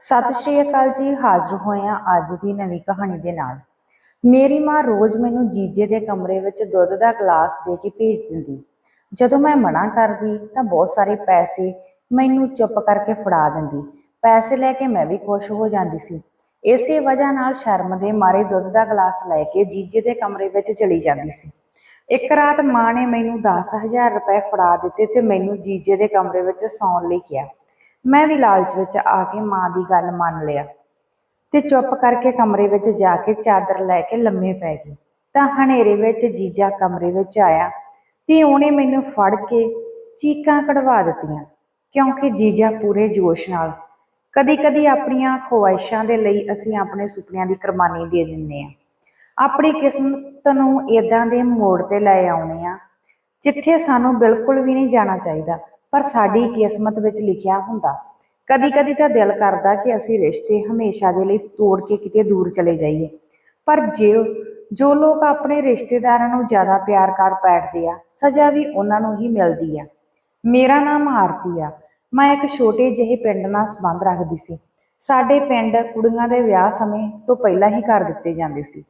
ਸਤਿ ਸ਼੍ਰੀ ਅਕਾਲ ਜੀ, ਹਾਜ਼ਰ ਹੋਏ ਹਾਂ ਅੱਜ ਦੀ ਨਵੀਂ ਕਹਾਣੀ ਦੇ ਨਾਲ। ਮੇਰੀ ਮਾਂ ਰੋਜ਼ ਮੈਨੂੰ ਜੀਜੇ ਦੇ ਕਮਰੇ ਵਿੱਚ ਦੁੱਧ ਦਾ ਗਲਾਸ ਦੇ ਕੇ ਭੇਜ ਦਿੰਦੀ। ਜਦੋਂ ਮੈਂ ਮਨਾ ਕਰਦੀ ਤਾਂ ਬਹੁਤ ਸਾਰੇ ਪੈਸੇ ਮੈਨੂੰ ਚੁੱਪ ਕਰਕੇ ਫੜਾ ਦਿੰਦੀ। ਪੈਸੇ ਲੈ ਕੇ ਮੈਂ ਵੀ ਖੁਸ਼ ਹੋ ਜਾਂਦੀ ਸੀ। ਇਸੇ ਵਜ੍ਹਾ ਨਾਲ ਸ਼ਰਮ ਦੇ ਮਾਰੇ ਦੁੱਧ ਦਾ ਗਲਾਸ ਲੈ ਕੇ ਜੀਜੇ ਦੇ ਕਮਰੇ ਵਿੱਚ ਚਲੀ ਜਾਂਦੀ ਸੀ। ਇੱਕ ਰਾਤ ਮਾਂ ਨੇ ਮੈਨੂੰ 10000 ਰੁਪਏ ਫੜਾ ਦਿੱਤੇ ਤੇ ਮੈਨੂੰ ਜੀਜੇ ਦੇ ਕਮਰੇ ਵਿੱਚ ਸੌਣ ਲਈ ਕਿਹਾ। ਮੈਂ ਵੀ ਲਾਲਚ ਵਿੱਚ ਆ ਕੇ ਮਾਂ ਦੀ ਗੱਲ ਮੰਨ ਲਿਆ ਤੇ ਚੁੱਪ ਕਰਕੇ ਕਮਰੇ ਵਿੱਚ ਜਾ ਕੇ ਚਾਦਰ ਲੈ ਕੇ ਲੰਮੇ ਪੈ ਗਈ। ਤਾਂ ਹਨੇਰੇ ਵਿੱਚ ਜੀਜਾ ਕਮਰੇ ਵਿੱਚ ਆਇਆ ਤੇ ਉਹਨੇ ਮੈਨੂੰ ਫੜ ਕੇ ਚੀਕਾਂ ਕਢਵਾ ਦਿੱਤੀਆਂ, ਕਿਉਂਕਿ ਜੀਜਾ ਪੂਰੇ ਜੋਸ਼ ਨਾਲ, ਕਦੀ-ਕਦੀ ਆਪਣੀਆਂ ਖੁਆਇਸ਼ਾਂ ਦੇ ਲਈ ਅਸੀਂ ਆਪਣੇ ਸੁਪਨਿਆਂ ਦੀ ਕੁਰਬਾਨੀ ਦੇ ਦਿੰਦੇ ਹਾਂ। ਆਪਣੀ ਕਿਸਮਤ ਨੂੰ ਇਦਾਂ ਦੇ ਮੋੜ ਤੇ ਲੈ ਆਉਣੇ ਆ ਜਿੱਥੇ ਸਾਨੂੰ ਬਿਲਕੁਲ ਵੀ ਨਹੀਂ ਜਾਣਾ ਚਾਹੀਦਾ। ਪਰ ਸਾਡੀ ਕਿਸਮਤ ਵਿੱਚ ਲਿਖਿਆ ਹੁੰਦਾ। ਕਦੀ-ਕਦੀ ਤਾਂ ਦਿਲ ਕਰਦਾ ਕਿ ਅਸੀਂ ਰਿਸ਼ਤੇ ਹਮੇਸ਼ਾ ਦੇ ਲਈ ਤੋੜ ਕੇ ਕਿਤੇ ਦੂਰ ਚਲੇ ਜਾਈਏ। ਪਰ ਜੇ ਜੋ ਲੋਕ ਆਪਣੇ ਰਿਸ਼ਤੇਦਾਰਾਂ ਨੂੰ ਜ਼ਿਆਦਾ ਪਿਆਰ ਕਰ ਬੈਠਦੇ ਆ, ਸਜ਼ਾ ਵੀ ਉਹਨਾਂ ਨੂੰ ਹੀ ਮਿਲਦੀ ਆ। ਮੇਰਾ ਨਾਮ ਆਰਤੀ ਆ। ਮੈਂ ਇੱਕ ਛੋਟੇ ਜਿਹੇ ਪਿੰਡ ਨਾਲ ਸੰਬੰਧ ਰੱਖਦੀ ਸੀ। ਸਾਡੇ ਪਿੰਡ ਕੁੜੀਆਂ ਦੇ ਵਿਆਹ ਸਮੇਂ ਤੋਂ ਪਹਿਲਾਂ ਹੀ ਕਰ ਦਿੱਤੇ ਜਾਂਦੇ ਸੀ।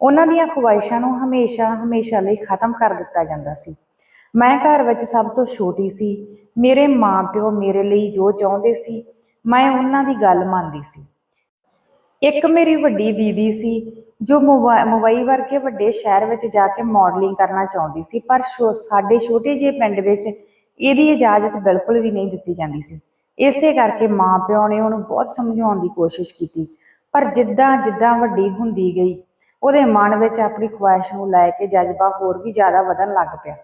ਉਹਨਾਂ ਦੀਆਂ ਖੁਆਇਸ਼ਾਂ ਨੂੰ ਹਮੇਸ਼ਾ ਹਮੇਸ਼ਾ ਲਈ ਖਤਮ ਕਰ ਦਿੱਤਾ ਜਾਂਦਾ ਸੀ। ਮੈਂ ਘਰ ਵਿੱਚ ਸਭ ਤੋਂ ਛੋਟੀ ਸੀ। ਮੇਰੇ ਮਾਪਿਓ ਮੇਰੇ ਲਈ ਜੋ ਚਾਹੁੰਦੇ ਸੀ, ਮੈਂ ਉਹਨਾਂ ਦੀ ਗੱਲ ਮੰਨਦੀ ਸੀ। ਇੱਕ ਮੇਰੀ ਵੱਡੀ ਦੀਦੀ ਸੀ, ਜੋ ਮੁੰਬਈ ਮੁੰਬਈ ਵਰਗੇ ਵੱਡੇ ਸ਼ਹਿਰ ਵਿੱਚ ਜਾ ਕੇ ਮਾਡਲਿੰਗ ਕਰਨਾ ਚਾਹੁੰਦੀ ਸੀ, ਪਰ ਛੋ- ਸਾਡੇ ਛੋਟੇ ਜਿਹੇ ਪਿੰਡ ਵਿੱਚ ਇਹਦੀ ਇਜਾਜ਼ਤ ਬਿਲਕੁਲ ਵੀ ਨਹੀਂ ਦਿੱਤੀ ਜਾਂਦੀ ਸੀ। ਇਸੇ ਕਰਕੇ ਮਾਪਿਓ ਨੇ ਉਹਨੂੰ ਬਹੁਤ ਸਮਝਾਉਣ ਦੀ ਕੋਸ਼ਿਸ਼ ਕੀਤੀ, ਪਰ ਜਿੱਦਾਂ ਜਿੱਦਾਂ ਵੱਡੀ ਹੁੰਦੀ ਗਈ, ਉਹਦੇ ਮਨ ਵਿੱਚ ਆਪਣੀ ਖੁਆਇਸ਼ ਨੂੰ ਲੈ ਕੇ ਜਜ਼ਬਾ ਹੋਰ ਵੀ ਜ਼ਿਆਦਾ ਵਧਣ ਲੱਗ ਪਿਆ।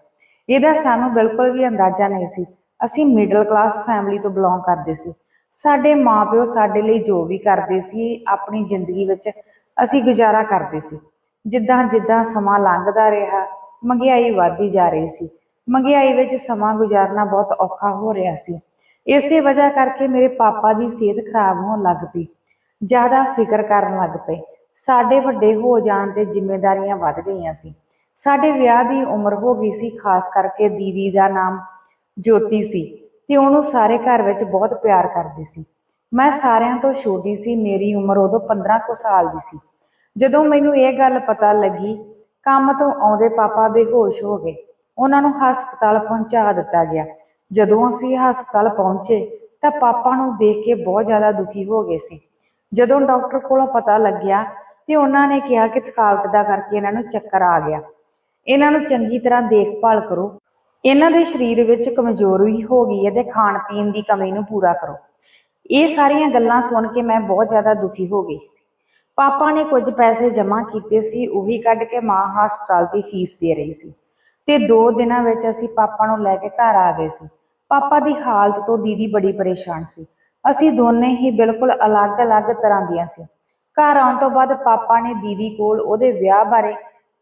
ਇਹਦਾ ਸਾਨੂੰ ਬਿਲਕੁਲ ਵੀ ਅੰਦਾਜ਼ਾ ਨਹੀਂ ਸੀ ਅਸੀਂ ਮਿਡਲ ਕਲਾਸ ਫੈਮਿਲੀ ਤੋਂ ਬਿਲੋਂਗ ਕਰਦੇ ਸੀ। ਸਾਡੇ ਮਾਪਿਓ ਸਾਡੇ ਲਈ ਜੋ ਵੀ ਕਰਦੇ ਸੀ, ਆਪਣੀ ਜ਼ਿੰਦਗੀ ਵਿੱਚ ਅਸੀਂ ਗੁਜ਼ਾਰਾ ਕਰਦੇ ਸੀ। ਜਿੱਦਾਂ ਜਿੱਦਾਂ ਸਮਾਂ ਲੰਘਦਾ ਰਿਹਾ, ਮਹਿੰਗਾਈ ਵਧਦੀ ਜਾ ਰਹੀ ਸੀ। ਮਹਿੰਗਾਈ ਵਿੱਚ ਸਮਾਂ ਗੁਜ਼ਾਰਨਾ ਬਹੁਤ ਔਖਾ ਹੋ ਰਿਹਾ ਸੀ। ਇਸੇ ਵਜ੍ਹਾ ਕਰਕੇ ਮੇਰੇ ਪਾਪਾ ਦੀ ਸਿਹਤ ਖਰਾਬ ਹੋਣ ਲੱਗ ਪਈ। ਜ਼ਿਆਦਾ ਫਿਕਰ ਕਰਨ ਲੱਗ ਪਏ। ਸਾਡੇ ਵੱਡੇ ਹੋ ਜਾਣ ਤੇ ਜ਼ਿੰਮੇਵਾਰੀਆਂ ਵੱਧ ਗਈਆਂ ਸੀ। ਸਾਡੇ ਵਿਆਹ ਦੀ ਉਮਰ ਹੋ ਗਈ ਸੀ, ਖਾਸ ਕਰਕੇ ਦੀਦੀ ਦਾ ਨਾਮ ਜੋਤੀ ਸੀ ਤੇ ਉਹਨੂੰ ਸਾਰੇ ਘਰ ਵਿੱਚ ਬਹੁਤ ਪਿਆਰ ਕਰਦੇ ਸੀ। ਮੈਂ ਸਾਰਿਆਂ ਤੋਂ ਛੋਟੀ ਸੀ, ਮੇਰੀ ਉਮਰ ਉਦੋਂ 15 ਕੁ ਸਾਲ ਦੀ ਸੀ। ਜਦੋਂ ਮੈਨੂੰ ਇਹ ਗੱਲ ਪਤਾ ਲੱਗੀ, ਕੰਮ ਤੋਂ ਆਉਂਦੇ ਪਾਪਾ ਬੇਹੋਸ਼ ਹੋ ਗਏ। ਉਹਨਾਂ ਨੂੰ ਹਸਪਤਾਲ ਪਹੁੰਚਾ ਦਿੱਤਾ ਗਿਆ। ਜਦੋਂ ਅਸੀਂ ਹਸਪਤਾਲ ਪਹੁੰਚੇ, ਤਾਂ ਪਾਪਾ ਨੂੰ ਦੇਖ ਕੇ ਬਹੁਤ ਜ਼ਿਆਦਾ ਦੁਖੀ ਹੋ ਗਏ ਸੀ। ਜਦੋਂ ਡਾਕਟਰ ਕੋਲੋਂ ਪਤਾ ਲੱਗਿਆ ਤੇ ਉਹਨਾਂ ਨੇ ਕਿਹਾ ਕਿ ਥਕਾਵਟ ਦਾ ਕਰਕੇ ਇਹਨਾਂ ਨੂੰ ਚੱਕਰ ਆ ਗਿਆ। ਇਹਨਾਂ ਨੂੰ ਚੰਗੀ ਤਰ੍ਹਾਂ ਦੇਖਭਾਲ ਕਰੋ। ਇਹਨਾਂ ਦੇ ਸਰੀਰ ਵਿੱਚ ਕਮਜ਼ੋਰੀ ਹੋ ਗਈ ਹੈ ਤੇ ਖਾਣ ਪੀਣ ਦੀ ਕਮੀ ਨੂੰ ਪੂਰਾ ਕਰੋ। ਇਹ ਸਾਰੀਆਂ ਗੱਲਾਂ ਸੁਣ ਕੇ ਮੈਂ ਬਹੁਤ ਜ਼ਿਆਦਾ ਦੁਖੀ ਹੋ ਗਈ। ਪਾਪਾ ਨੇ ਕੁਝ ਪੈਸੇ ਜਮ੍ਹਾਂ ਕੀਤੇ ਸੀ, ਉਹੀ ਕੱਢ ਕੇ ਮਾਂ ਹਸਪਤਾਲ ਦੀ ਫੀਸ ਦੇ ਰਹੀ ਸੀ ਤੇ 2 ਦਿਨਾਂ ਵਿੱਚ ਅਸੀਂ ਪਾਪਾ ਨੂੰ ਲੈ ਕੇ ਘਰ ਆ ਗਏ ਸੀ। ਪਾਪਾ ਦੀ ਹਾਲਤ ਤੋਂ ਦੀਦੀ ਬੜੀ ਪਰੇਸ਼ਾਨ ਸੀ। ਅਸੀਂ ਦੋਨੇ ਹੀ ਬਿਲਕੁਲ ਅਲੱਗ-ਅਲੱਗ ਤਰ੍ਹਾਂ ਦੀਆਂ ਸੀ। ਘਰ ਆਉਣ ਤੋਂ ਬਾਅਦ ਪਾਪਾ ਨੇ ਦੀਦੀ ਕੋਲ ਉਹਦੇ ਵਿਆਹ ਬਾਰੇ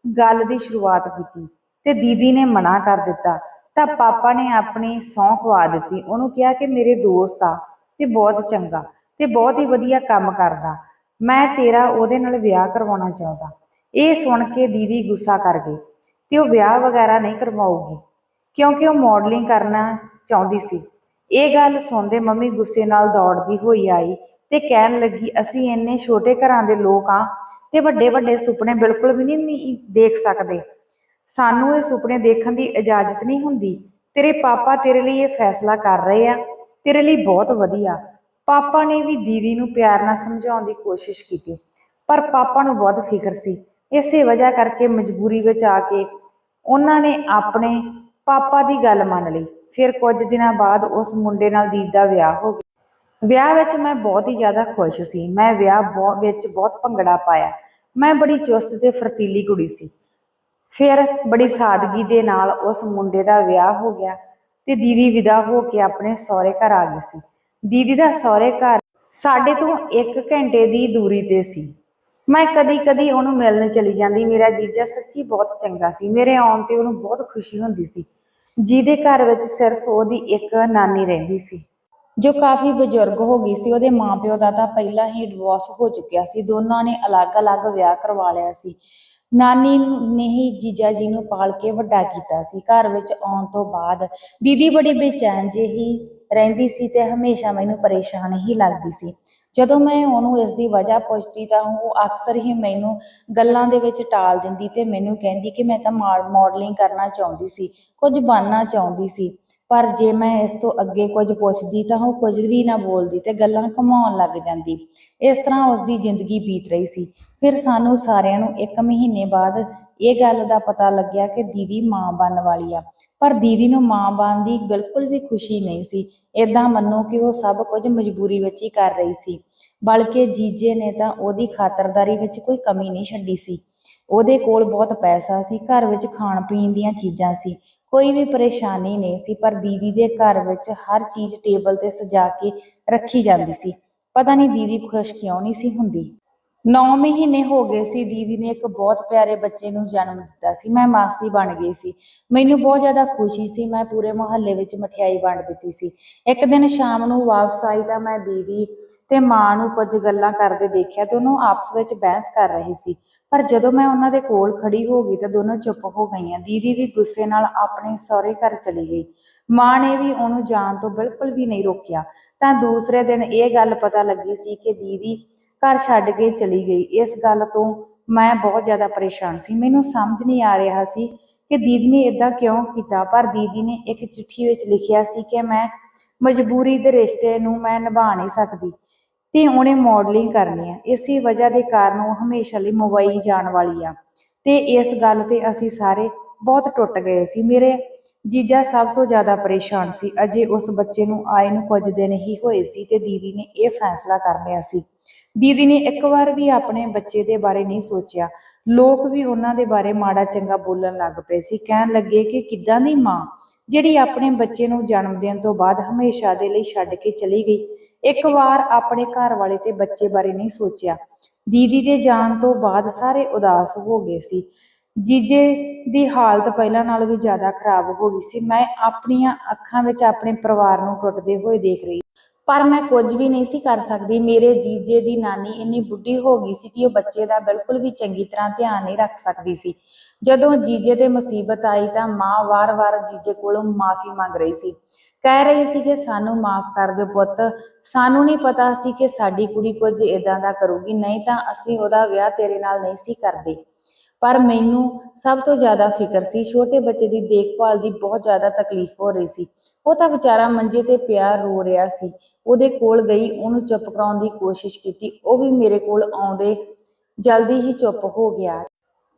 ਗੱਲ ਦੀ ਸ਼ੁਰੂਆਤ ਕੀਤੀ ਤੇ ਦੀਦੀ ਨੇ ਮਨਾ ਕਰ ਦਿੱਤਾ ਤਾਂ ਪਾਪਾ ਨੇ ਆਪਣੀ ਸਹੁੰ ਖਵਾ ਦਿੱਤੀ। ਉਹਨੂੰ ਕਿਹਾ ਕਿ ਮੇਰੇ ਦੋਸਤ ਆ ਤੇ ਬਹੁਤ ਚੰਗਾ ਤੇ ਬਹੁਤ ਹੀ ਵਧੀਆ ਕੰਮ ਕਰਦਾ। ਮੈਂ ਤੇਰਾ ਉਹਦੇ ਨਾਲ ਵਿਆਹ ਕਰਵਾਉਣਾ ਚਾਹੁੰਦਾ। ਇਹ ਸੁਣ ਕੇ ਦੀਦੀ ਗੁੱਸਾ ਕਰ ਗਈ ਤੇ ਉਹ ਵਿਆਹ ਵਗੈਰਾ ਨਹੀਂ ਕਰਵਾਉਗੀ ਕਿਉਂਕਿ ਉਹ ਮਾਡਲਿੰਗ ਕਰਨਾ ਚਾਹੁੰਦੀ ਸੀ। ਇਹ ਗੱਲ ਸੁਣਦੇ ਮੰਮੀ ਗੁੱਸੇ ਨਾਲ ਦੌੜਦੀ ਹੋਈ ਆਈ ਤੇ ਕਹਿਣ ਲੱਗੀ, ਅਸੀਂ ਇੰਨੇ ਛੋਟੇ ਘਰਾਂ ਦੇ ਲੋਕ ਆ ਤੇ ਵੱਡੇ ਵੱਡੇ ਸੁਪਨੇ ਬਿਲਕੁਲ ਵੀ ਨਹੀਂ ਦੇਖ ਸਕਦੇ। ਸਾਨੂੰ ਇਹ ਸੁਪਨੇ ਦੇਖਣ ਦੀ ਇਜਾਜ਼ਤ ਨਹੀਂ ਹੁੰਦੀ। ਤੇਰੇ ਪਾਪਾ ਤੇਰੇ ਲਈ ਇਹ ਫੈਸਲਾ ਕਰ ਰਹੇ ਆ। ਤੇਰੇ ਲਈ ਬਹੁਤ ਵਧੀਆ। ਪਾਪਾ ਨੇ ਵੀ ਦੀਦੀ ਨੂੰ ਪਿਆਰ ਨਾਲ ਸਮਝਾਉਣ ਦੀ ਕੋਸ਼ਿਸ਼ ਕੀਤੀ। ਪਰ ਪਾਪਾ ਨੂੰ ਬਹੁਤ ਫਿਕਰ ਸੀ। ਇਸੇ ਵਜ੍ਹਾ ਕਰਕੇ ਮਜਬੂਰੀ ਵਿੱਚ ਆ ਕੇ ਉਹਨਾਂ ਨੇ ਆਪਣੇ ਪਾਪਾ ਦੀ ਗੱਲ ਮੰਨ ਲਈ। ਫਿਰ ਕੁਝ ਦਿਨਾਂ ਬਾਅਦ ਉਸ ਮੁੰਡੇ ਨਾਲ ਦੀਦੀ ਦਾ ਵਿਆਹ ਹੋ ਗਿਆ। ਵਿਆਹ ਵਿੱਚ ਮੈਂ ਬਹੁਤ ਹੀ ਜ਼ਿਆਦਾ ਖੁਸ਼ ਸੀ। ਮੈਂ ਵਿਆਹ ਬਹੁ- ਵਿੱਚ ਬਹੁਤ ਭੰਗੜਾ ਪਾਇਆ। ਮੈਂ ਬੜੀ ਚੁਸਤ ਤੇ ਫਰਤੀਲੀ ਕੁੜੀ ਸੀ। ਫਿਰ ਬੜੀ ਸਾਦਗੀ ਦੇ ਨਾਲ ਉਸ ਮੁੰਡੇ ਦਾ ਵਿਆਹ ਹੋ ਗਿਆ ਤੇ ਦੀਦੀ ਵਿਦਾ ਹੋ ਕੇ ਆਪਣੇ ਸਹੁਰੇ ਘਰ ਆ ਗਈ ਸੀ। ਦੀਦੀ ਦਾ ਸਹੁਰੇ ਘਰ ਸਾਡੇ ਤੋਂ 1 ਘੰਟੇ ਦੀ ਦੂਰੀ ਤੇ ਸੀ। ਮੈਂ ਕਦੀ-ਕਦੀ ਉਹਨੂੰ ਮਿਲਣ ਚਲੀ ਜਾਂਦੀ। ਮੇਰਾ ਜੀਜਾ ਸੱਚੀ ਬਹੁਤ ਚੰਗਾ ਸੀ। ਮੇਰੇ ਆਉਣ ਤੇ ਉਹਨੂੰ ਬਹੁਤ ਖੁਸ਼ੀ ਹੁੰਦੀ ਸੀ। ਜਿਹਦੇ ਘਰ ਵਿੱਚ ਸਿਰਫ ਉਹਦੀ ਇੱਕ ਨਾਨੀ ਰਹਿੰਦੀ ਸੀ। ਜੋ ਕਾਫੀ ਬਜ਼ੁਰਗ ਹੋ ਗਈ ਸੀ, ਉਹਦੇ ਮਾਪਿਓ ਦਾ ਤਾਂ ਪਹਿਲਾਂ ਹੀ ਡਿਵੋਰਸ ਹੋ ਚੁੱਕਿਆ ਸੀ। ਦੋਨਾਂ ਨੇ ਅਲੱਗ-ਅਲੱਗ ਵਿਆਹ ਕਰਵਾ ਲਿਆ ਸੀ। ਨਾਨੀ ਨੇ ਹੀ ਜੀਜਾ ਜੀ ਨੂੰ ਪਾਲ ਕੇ ਵੱਡਾ ਕੀਤਾ ਸੀ। ਘਰ ਵਿੱਚ ਆਉਣ ਤੋਂ ਬਾਅਦ ਦੀਦੀ ਬੜੀ ਬੇਚੈਨ ਜਿਹੀ ਰਹਿੰਦੀ ਸੀ ਤੇ ਹਮੇਸ਼ਾ ਮੈਨੂੰ ਪਰੇਸ਼ਾਨ ਹੀ ਲੱਗਦੀ ਸੀ। ਜਦੋਂ ਮੈਂ ਉਹਨੂੰ ਇਸ ਦੀ ਵਜ੍ਹਾ ਪੁੱਛਦੀ ਤਾਂ ਉਹ ਅਕਸਰ ਹੀ ਮੈਨੂੰ ਗੱਲਾਂ ਦੇ ਵਿੱਚ ਟਾਲ ਦਿੰਦੀ ਤੇ ਮੈਨੂੰ ਕਹਿੰਦੀ ਕਿ ਮੈਂ ਤਾਂ ਮਾਡਲਿੰਗ ਕਰਨਾ ਚਾਹੁੰਦੀ ਸੀ, ਕੁਝ ਬਣਨਾ ਚਾਹੁੰਦੀ ਸੀ। ਪਰ ਜੇ ਮੈਂ ਇਸ ਤੋਂ ਅੱਗੇ ਕੁਝ ਪੁੱਛਦੀ ਤਾਂ ਉਹ ਕੁਝ ਵੀ ਨਾ ਬੋਲਦੀ ਤੇ ਗੱਲਾਂ ਘੁਮਾਉਣ ਲੱਗ ਜਾਂਦੀ। ਇਸ ਤਰ੍ਹਾਂ ਉਸ ਦੀ ਜ਼ਿੰਦਗੀ ਬੀਤ ਰਹੀ ਸੀ। ਫਿਰ ਸਾਨੂੰ ਸਾਰਿਆਂ ਨੂੰ ਇੱਕ ਮਹੀਨੇ ਬਾਅਦ ਇਹ ਗੱਲ ਦਾ ਪਤਾ ਲੱਗਿਆ ਕਿ ਦੀਦੀ ਮਾਂ ਬਣਨ ਵਾਲੀ ਆ। ਪਰ ਦੀਦੀ ਨੂੰ ਮਾਂ ਬਣਨ ਦੀ ਬਿਲਕੁਲ ਵੀ ਖੁਸ਼ੀ ਨਹੀਂ ਸੀ। ਇਦਾਂ ਮੰਨੋ ਕਿ ਉਹ ਸਭ ਕੁਝ ਮਜਬੂਰੀ ਵਿੱਚ ਹੀ ਕਰ ਰਹੀ ਸੀ। ਬਲਕਿ ਜੀਜੇ ਨੇ ਤਾਂ ਉਹਦੀ ਖਾਤਰਦਾਰੀ ਵਿੱਚ ਕੋਈ ਕਮੀ ਨਹੀਂ ਛੱਡੀ ਸੀ। ਉਹਦੇ ਕੋਲ ਬਹੁਤ ਪੈਸਾ ਸੀ, ਘਰ ਵਿੱਚ ਖਾਣ ਪੀਣ ਦੀਆਂ ਚੀਜ਼ਾਂ ਸੀ। ਕੋਈ ਵੀ ਪਰੇਸ਼ਾਨੀ ਨਹੀਂ ਸੀ, ਪਰ ਦੀਦੀ ਦੇ ਘਰ ਵਿੱਚ ਹਰ ਚੀਜ਼ ਟੇਬਲ ਤੇ ਸਜਾ ਕੇ ਰੱਖੀ ਜਾਂਦੀ ਸੀ। ਪਤਾ ਨਹੀਂ ਦੀਦੀ ਖੁਸ਼ ਕਿਉਂ ਨਹੀਂ ਸੀ ਹੁੰਦੀ। 9 ਮਹੀਨੇ ਹੋ ਗਏ ਸੀ, ਦੀਦੀ ਨੇ ਇੱਕ ਬਹੁਤ ਪਿਆਰੇ ਬੱਚੇ ਨੂੰ ਜਨਮ ਦਿੱਤਾ ਸੀ। ਮੈਂ ਮਾਸੀ ਬਣ ਗਈ ਸੀ। ਮੈਨੂੰ ਬਹੁਤ ਜ਼ਿਆਦਾ ਖੁਸ਼ੀ ਸੀ, ਮੈਂ ਪੂਰੇ ਮੁਹੱਲੇ ਵਿੱਚ ਮਠਿਆਈ ਵੰਡ ਦਿੱਤੀ ਸੀ। ਇੱਕ ਦਿਨ ਸ਼ਾਮ ਨੂੰ ਵਾਪਸ ਆਈ ਤਾਂ ਮੈਂ ਦੀਦੀ ਤੇ ਮਾਂ ਨੂੰ ਕੁਝ ਗੱਲਾਂ ਕਰਦੇ ਦੇਖਿਆ ਤੇ ਉਹਨੂੰ ਆਪਸ ਵਿੱਚ ਬਹਿਸ ਕਰ ਰਹੀ ਸੀ। ਪਰ ਜਦੋਂ ਮੈਂ ਉਹਨਾਂ ਦੇ ਕੋਲ ਖੜੀ ਹੋ ਗਈ ਤਾਂ ਦੋਨੋਂ ਚੁੱਪ ਹੋ ਗਈਆਂ। ਦੀਦੀ ਵੀ ਗੁੱਸੇ ਨਾਲ ਆਪਣੇ ਸਹੁਰੇ ਘਰ ਚਲੀ ਗਈ। ਮਾਂ ਨੇ ਵੀ ਉਹਨੂੰ ਜਾਣ ਤੋਂ ਬਿਲਕੁਲ ਵੀ ਨਹੀਂ ਰੋਕਿਆ। ਤਾਂ ਦੂਸਰੇ ਦਿਨ ਇਹ ਗੱਲ ਪਤਾ ਲੱਗੀ ਸੀ ਕਿ ਦੀਦੀ ਘਰ ਛੱਡ ਕੇ ਚਲੀ ਗਈ। ਇਸ ਗੱਲ ਤੋਂ ਮੈਂ ਬਹੁਤ ਜ਼ਿਆਦਾ ਪਰੇਸ਼ਾਨ ਸੀ। ਮੈਨੂੰ ਸਮਝ ਨਹੀਂ ਆ ਰਿਹਾ ਸੀ ਕਿ ਦੀਦੀ ਨੇ ਇਦਾਂ ਕਿਉਂ ਕੀਤਾ। ਪਰ ਦੀਦੀ ਨੇ ਇੱਕ ਚਿੱਠੀ ਵਿੱਚ ਲਿਖਿਆ ਸੀ ਕਿ ਮੈਂ ਮਜਬੂਰੀ ਦੇ ਰਿਸ਼ਤੇ ਨੂੰ ਮੈਂ ਨਿਭਾ ਨਹੀਂ ਸਕਦੀ। ਤੇ ਉਹਨੇ ਮਾਡਲਿੰਗ ਕਰਨੀ ਆ। ਇਸੇ ਵਜ੍ਹਾ ਦੇ ਕਾਰਨ ਉਹ ਹਮੇਸ਼ਾ ਲਈ ਮੁੰਬਈ ਜਾਣ ਵਾਲੀ ਆ। ਤੇ ਇਸ ਗੱਲ ਤੇ ਅਸੀਂ ਸਾਰੇ ਬਹੁਤ ਟੁੱਟ ਗਏ ਸੀ। ਮੇਰੇ ਜੀਜਾ ਸਭ ਤੋਂ ਜ਼ਿਆਦਾ ਪਰੇਸ਼ਾਨ ਸੀ। ਅਜੇ ਉਸ ਬੱਚੇ ਨੂੰ ਆਏ ਨੂੰ ਕੁਝ ਦਿਨ ਹੀ ਹੋਏ ਸੀ ਤੇ ਦੀਦੀ ਨੇ ਇਹ ਫੈਸਲਾ ਕਰ ਲਿਆ ਸੀ। ਦੀਦੀ ਨੇ ਇੱਕ ਵਾਰ ਵੀ ਆਪਣੇ ਬੱਚੇ ਦੇ ਬਾਰੇ ਨਹੀਂ ਸੋਚਿਆ। ਲੋਕ ਵੀ ਉਹਨਾਂ ਦੇ ਬਾਰੇ ਮਾੜਾ ਚੰਗਾ ਬੋਲਣ ਲੱਗ ਪਏ ਸੀ। ਕਹਿਣ ਲੱਗੇ ਕਿ ਕਿੱਦਾਂ ਦੀ ਮਾਂ, ਜਿਹੜੀ ਆਪਣੇ ਬੱਚੇ ਨੂੰ ਜਨਮ ਦੇਣ ਤੋਂ ਬਾਅਦ ਹਮੇਸ਼ਾ ਦੇ ਲਈ ਛੱਡ ਕੇ ਚਲੀ ਗਈ ਇੱਕ ਵਾਰ ਆਪਣੇ ਘਰ ਵਾਲੇ ਤੇ ਬੱਚੇ ਬਾਰੇ ਨਹੀਂ ਸੋਚਿਆ। ਦੀਦੀ ਦੇ ਜਾਣ ਤੋਂ ਬਾਅਦ ਸਾਰੇ ਉਦਾਸ ਹੋ ਗਏ ਸੀ। ਜੀਜੇ ਦੀ ਹਾਲਤ ਪਹਿਲਾਂ ਨਾਲੋਂ ਵੀ ਜ਼ਿਆਦਾ ਖਰਾਬ ਹੋ ਗਈ ਸੀ। ਮੈਂ ਆਪਣੀਆਂ ਅੱਖਾਂ ਵਿੱਚ ਆਪਣੇ ਪਰਿਵਾਰ ਨੂੰ ਟੁੱਟਦੇ ਹੋਏ ਦੇਖ ਰਹੀ ਪਰ ਮੈਂ ਕੁਝ ਵੀ ਨਹੀਂ ਸੀ ਕਰ ਸਕਦੀ। ਮੇਰੇ ਜੀਜੇ ਦੀ ਨਾਨੀ ਇੰਨੀ ਬੁੱਢੀ ਹੋ ਗਈ ਸੀ ਕਿ ਉਹ ਬੱਚੇ ਦਾ ਬਿਲਕੁਲ ਵੀ ਚੰਗੀ ਤਰ੍ਹਾਂ ਧਿਆਨ ਨਹੀਂ ਰੱਖ ਸਕਦੀ ਸੀ। ਜਦੋਂ ਜੀਜੇ ਤੇ ਮੁਸੀਬਤ ਆਈ ਤਾਂ ਮਾਂ ਵਾਰ-ਵਾਰ ਜੀਜੇ ਕੋਲੋਂ ਮਾਫੀ ਮੰਗ ਰਹੀ ਸੀ। ਕਹਿ ਰਹੀ ਸੀ ਕਿ ਸਾਨੂੰ ਮਾਫ ਕਰ ਦਿਓ ਪੁੱਤ। ਸਾਨੂੰ ਨਹੀਂ ਪਤਾ ਸੀ ਕਿ ਸਾਡੀ ਕੁੜੀ ਕੁਝ ਇਦਾਂ ਦਾ ਕਰੂਗੀ। ਨਹੀਂ ਤਾਂ ਅਸੀਂ ਉਹਦਾ ਵਿਆਹ ਤੇਰੇ ਨਾਲ ਨਹੀਂ ਸੀ ਕਰਦੇ। ਪਰ ਮੈਨੂੰ ਸਭ ਤੋਂ ਜ਼ਿਆਦਾ ਫਿਕਰ ਸੀ। ਛੋਟੇ ਬੱਚੇ ਦੀ ਦੇਖਭਾਲ ਦੀ ਬਹੁਤ ਜ਼ਿਆਦਾ ਤਕਲੀਫ ਹੋ ਰਹੀ ਸੀ। ਉਹ ਤਾਂ ਵਿਚਾਰਾ ਮੰਜੇ ਤੇ ਪਿਆ ਰੋ ਰਿਹਾ ਸੀ। ਉਹਦੇ ਕੋਲ ਗਈ, ਉਹਨੂੰ ਚੁੱਪ ਕਰਾਉਣ ਦੀ ਕੋਸ਼ਿਸ਼ ਕੀਤੀ। ਉਹ ਵੀ ਮੇਰੇ ਕੋਲ ਆਉਂਦੇ ਜਲਦੀ ਹੀ ਚੁੱਪ ਹੋ ਗਿਆ।